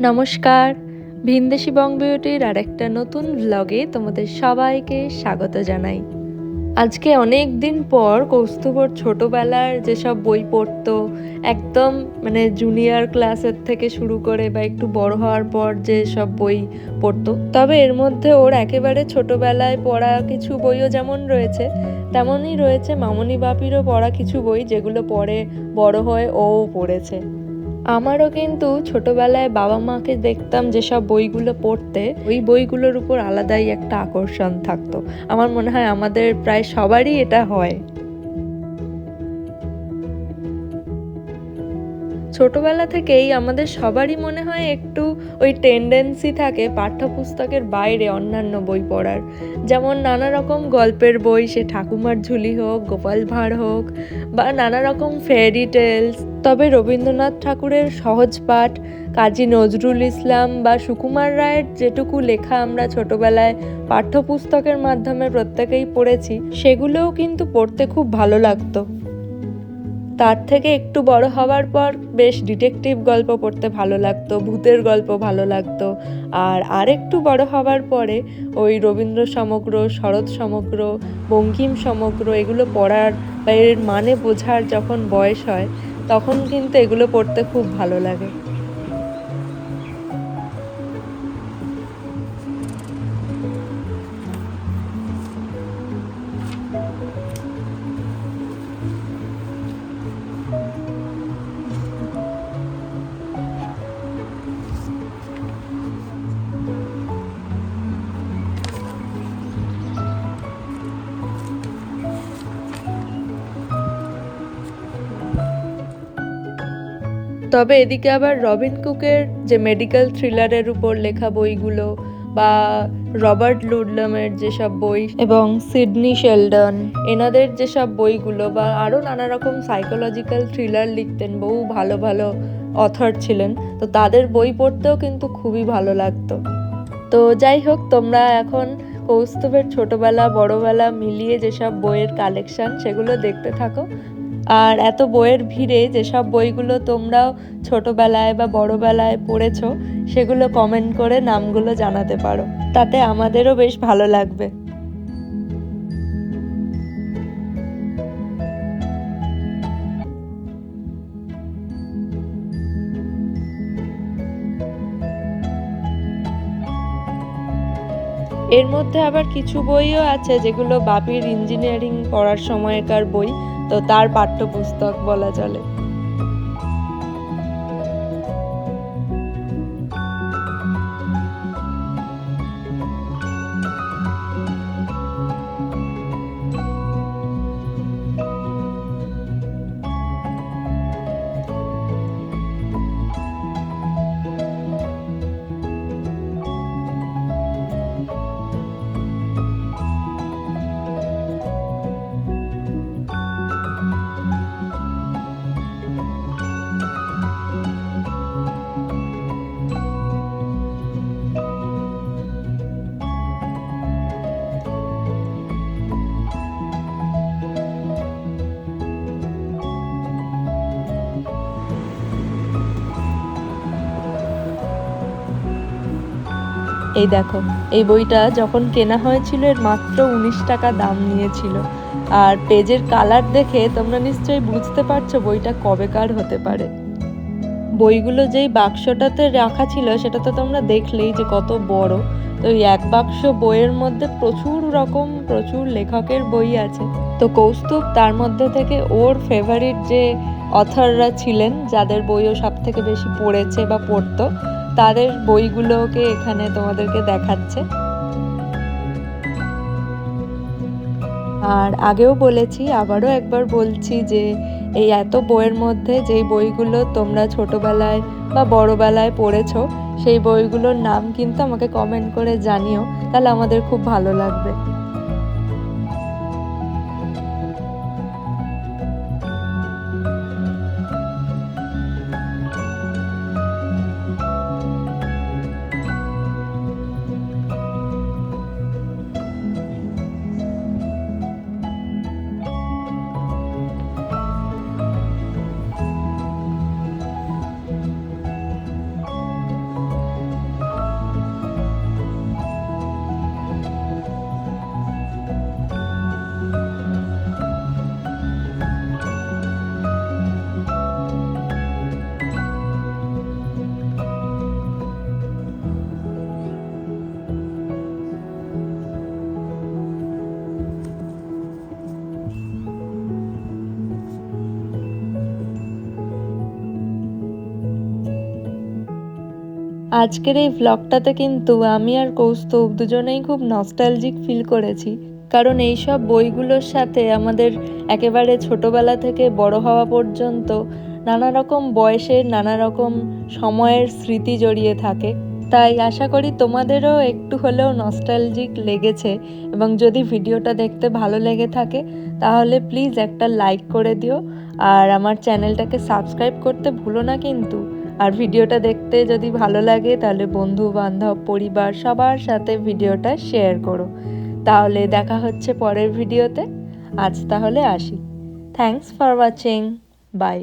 নমস্কার। ভিনদেশি বং বিউটির আর একটা নতুন ব্লগে তোমাদের সবাইকে স্বাগত জানাই। আজকে অনেক দিন পর কৌস্তুভর ছোটবেলার যেসব বই পড়তো, একদম মানে জুনিয়র ক্লাসের থেকে শুরু করে বা একটু বড় হওয়ার পর যে সব বই পড়তো, তবে এর মধ্যে ওর একেবারে ছোটবেলায় পড়া কিছু বইও যেমন রয়েছে, তেমনই রয়েছে মামনি বাপিরও পড়া কিছু বই যেগুলো পরে বড় হয়ে ও পড়েছে। আমারও কিন্তু ছোটবেলায় বাবা মাকে দেখতাম যেসব বইগুলো পড়তে, ওই বইগুলোর উপর আলাদাই একটা আকর্ষণ থাকতো। আমার মনে হয় আমাদের প্রায় সবারই এটা হয়। ছোটবেলা থেকেই আমাদের সবারই মনে হয় একটু ওই টেন্ডেন্সি থাকে পাঠ্যপুস্তকের বাইরে অন্যান্য বই পড়ার। যেমন নানা রকম গল্পের বই, সে ঠাকুমার ঝুলি হোক, গোপাল ভাঁড় হোক, বা নানা রকম ফেয়ারি টেলস তবে রবীন্দ্রনাথ ঠাকুরের সহজ পাঠ, কাজী নজরুল ইসলাম বা সুকুমার রায়ের যেটুকু লেখা আমরা ছোটবেলায় পাঠ্যপুস্তকের মাধ্যমে প্রত্যেকেই পড়েছি, সেগুলোও কিন্তু পড়তে খুব ভালো লাগতো। তার থেকে একটু বড় হওয়ার পর বেশ ডিটেকটিভ গল্প পড়তে ভালো লাগতো, ভূতের গল্প ভালো লাগতো। আর আরেকটু বড় হওয়ার পরে ওই রবীন্দ্র সমগ্র, শরৎ সমগ্র, বঙ্কিম সমগ্র এগুলো পড়ার বা এর মানে বোঝার যখন বয়স হয়, তখন কিন্তু এগুলো পড়তে খুব ভালো লাগে। তবে এদিকে আবার রবিন কুকের যে মেডিকেল থ্রিলারের উপর লেখা বইগুলো বা রবার্ট লুডলামের যেসব বই এবং সিডনি শেলডন, এনাদের যেসব বইগুলো বা আরও নানা রকম সাইকোলজিক্যাল থ্রিলার লিখতেন, বহু ভালো ভালো অথর ছিলেন, তো তাদের বই পড়তেও কিন্তু খুবই ভালো লাগতো। তো যাই হোক, তোমরা এখন কৌস্তবের ছোটোবেলা, বড়বেলা মিলিয়ে যেসব বইয়ের কালেকশন সেগুলো দেখতে থাকো। আর এত বইয়ের ভিড়ে যেসব বইগুলো তোমরাও ছোটবেলায় বা বড়বেলায় পড়েছো, সেগুলো কমেন্ট করে নামগুলো জানাতে পারো। তাতে আমাদেরও বেশ ভালো লাগবে। এর মধ্যে আবার কিছু বইও আছে যেগুলো বাপির ইঞ্জিনিয়ারিং পড়ার সময়কার বই। তো তার পাঠ্যপুস্তক বলা চলে। এই দেখো, এই বইটা যখন কেনা হয়েছিল, এর মাত্র উনিশ টাকা দাম নিয়েছিল। আর পেজের কালার দেখে তোমরা নিশ্চয়ই বুঝতে পারছ বইটা কবেকার হতে পারে। বইগুলো যেই বাক্সটাতে রাখা ছিল, সেটা তো তোমরা দেখলেই যে কত বড়। তো এই এক বাক্স বইয়ের মধ্যে প্রচুর রকম, প্রচুর লেখকের বই আছে। তো কৌস্তুভ তার মধ্যে থেকে ওর ফেভারিট যে অথররা ছিলেন, যাদের বইও সব থেকে বেশি পড়েছে বা পড়তো তাদের বইগুলোকে এখানে তোমাদেরকে দেখাচ্ছে। আর আগেও বলেছি, আবারও একবার বলছি যে এই এত বইয়ের মধ্যে যেই বইগুলো তোমরা ছোটবেলায় বা বড়বেলায় পড়েছো, সেই বইগুলোর নাম কিন্তু আমাকে কমেন্ট করে জানিও, তাহলে আমাদের খুব ভালো লাগবে। আজকের এই ভ্লগটাতে কিন্তু আমি আর কৌস্তব দুজনেই খুব নস্টালজিক ফিল করেছি। কারণ এই সব বইগুলোর সাথে আমাদের একেবারে ছোটবেলা থেকে বড় হওয়া পর্যন্ত নানা রকম বয়সের, নানা রকম সময়ের স্মৃতি জড়িয়ে থাকে। তাই আশা করি তোমাদেরও একটু হলেও নস্টালজিক লেগেছে এবং যদি ভিডিওটা দেখতে ভালো লেগে থাকে, তাহলে প্লিজ একটা লাইক করে দিও। আর আমার চ্যানেলটাকে সাবস্ক্রাইব করতে ভুলো না কিন্তু। আর ভিডিওটা দেখতে যদি ভালো লাগে, তাহলে বন্ধু বান্ধব পরিবার, সবার সাথে ভিডিওটা শেয়ার করো। তাহলে দেখা হচ্ছে পরের ভিডিওতে। আজ তাহলে আসি। Thanks for watching by